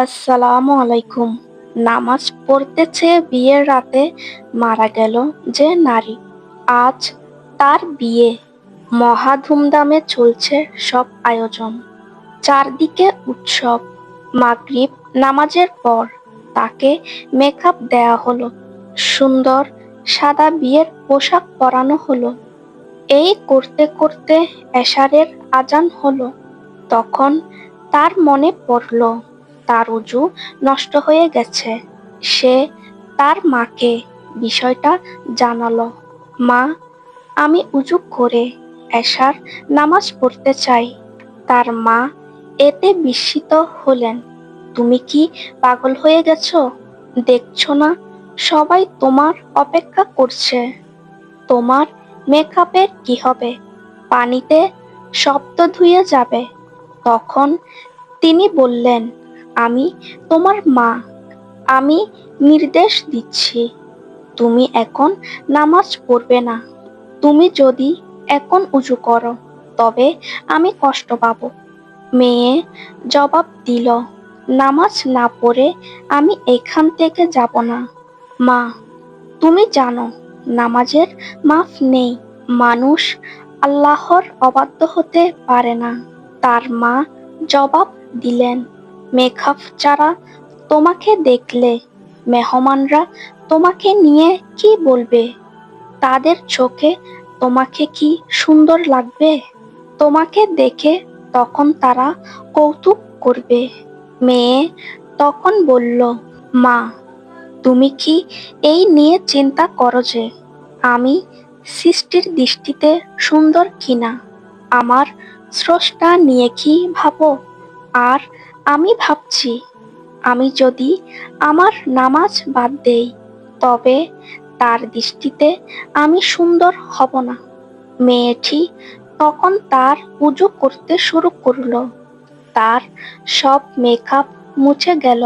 আসসালামু আলাইকুম। নামাজ পড়তেছে বিয়ের রাতে মারা গেল যে নারী। আজ তার বিয়ে। মহা ধুমধামে চলছে সব আয়োজন। চারদিকে উৎসব। মাগরিব নামাজের পর তাকে মেকআপ দেয়া হলো। সুন্দর সাদা বিয়ের পোশাক পরানো হলো। এই করতে করতে এশারের আজান হলো। তখন তার মনে পড়ল তার উজু নষ্ট হয়ে গেছে। সে তার মাকে বিষয়টা জানালো। মা, আমি উজু করে এশার নামাজ পড়তে চাই। তার মা এতে বিস্মিত হলেন। তুমি কি পাগল হয়ে গেছো? দেখছ না, সবাই তোমার অপেক্ষা করছে। তোমার মেকআপের কি হবে? পানিতে শব্দ ধুয়ে যাবে। তখন তিনি বললেন আমি তোমার মা। আমি নির্দেশ দিচ্ছি। তুমি এখন নামাজ পড়বে না। তুমি যদি এখন উঁচু করো, তবে আমি কষ্ট পাবো। মেয়ে জবাব দিল, নামাজ না পড়ে আমি এখান থেকে যাব না। মা, তুমি জানো নামাজের মাফ নেই। মানুষ আল্লাহর অবাধ্য হতে পারে না। তার মা জবাব দিলেন মেকআপ ছাড়া তোমাকে দেখলে, মেহমানরা তোমাকে নিয়ে কি বলবে? তাদের চোখে তোমাকে কি সুন্দর লাগবে? তোমাকে দেখে তখন তারা কৌতুক করবে। মেয়ে তখন বলল, মা, তুমি কি এই নিয়ে চিন্তা করো যে আমি সৃষ্টির দৃষ্টিতে সুন্দর কিনা? আমার স্রষ্টা নিয়ে কি ভাবো? আর আমি ভাবছি, আমি যদি আমার নামাজ বাদ দেই, তবে তার দৃষ্টিতে আমি সুন্দর হব না। মেয়েটি তখন তার পুজো করতে শুরু করল। তার সব মেকআপ মুছে গেল,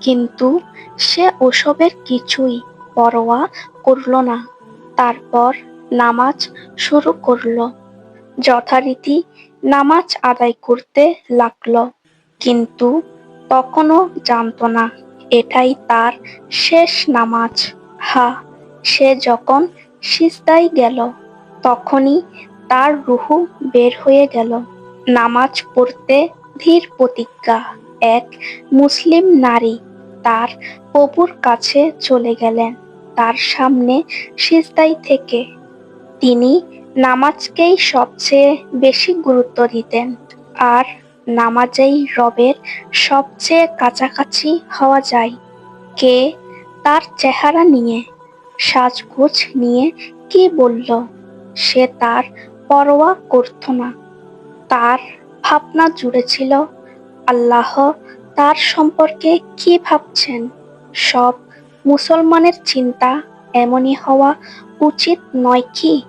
কিন্তু সে ওসবের কিছুই পরোয়া করল না। তারপর নামাজ শুরু করল। যথারীতি নামাজ আদায় করতে লাগল। কিন্তু তখনও জানতো না, এটাই তার শেষ নামাজ। হা, সে যখন সিজদায় গেল, তখনই তার রুহু বের হয়ে গেল। নামাজ পড়তে ধীর প্রতিজ্ঞা, এক মুসলিম নারী তার প্রভুর কাছে চলে গেলেন, তার সামনে সিজদায় থেকে। তিনি নামাজকেই সবচেয়ে বেশি গুরুত্ব দিতেন, আর নামাজেই রবের সবচেয়ে কাছাকাছি হওয়া যায়। কে তার চেহারা নিয়ে সাজগোজ নিয়ে কি বলল, সে তার পরোয়া করত না। তার ভাবনা জুড়ে ছিল, আল্লাহ তার সম্পর্কে কি ভাবছেন? সব মুসলমানের চিন্তা এমনই হওয়া উচিত নয় কি?